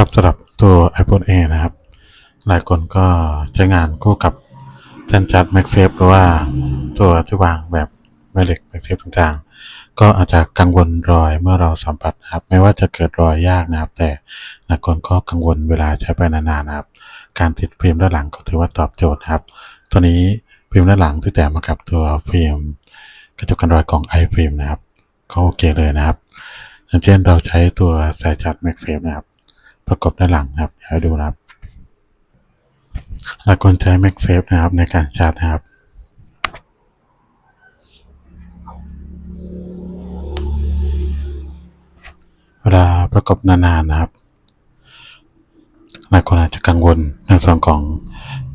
ครับสำหรับตัว iPhone A นะครับ หลายคนก็ใช้งานคู่กับแท่นจัด MagSafe หรือว่าตัวที่วางแบบแม่เหล็ก MagSafe ต่างๆ ก็อาจจะกังวลรอยเมื่อเราสัมผัสนะครับ ไม่ว่าจะเกิดรอยยากนะครับ แต่หลายคนก็กังวลเวลาใช้ไปนานๆนะครับ การติดฟิล์มด้านหลังก็ถือว่าตอบโจทย์ครับ ตัวนี้ฟิล์มด้านหลังที่แถมมากับตัวฟิล์มกระจกกันรอยกล่อง iFilm นะครับก็โอเคเลยนะครับอย่างเช่นเราใช้ตัวสายจัด MagSafe นะครับ ประกบด้านหลังครับอยากให้ดูนะครับหลายคนใช้ MagSafe นะครับในการชาร์จนะครับเวลาประกบนานๆนะครับหลายคนอาจจะกังวลในส่วนของ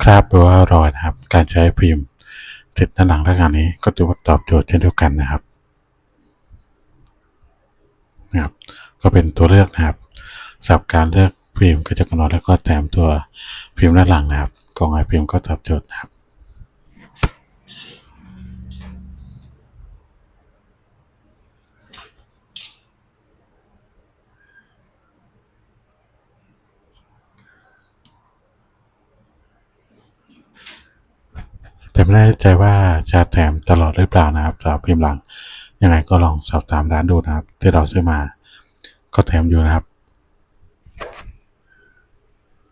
คราบหรือว่ารอยนะครับ การใช้ฟิล์ติดด้านหลังด้านนี้ก็ถือว่าตอบโจทย์เช่นเดียวกันนะครับนะครับ ก็เป็นตัวเลือกนะครับ สับการเลือกฟิล์มกระกกันรอยแล้วก็แถมตัวฟิล์มด้านหลังนะครับกล่องไอฟิล์มก็ตอบโจทย์นะครับแต่ไม่แน่ใจว่าจะแถมตลอดหรือเปล่านะครับสำหรับพิมพ์หลังยังไงก็ลองสอบถามร้านดูนะครับ ที่เราซื้อมา ก็แถมอยู่นะครับ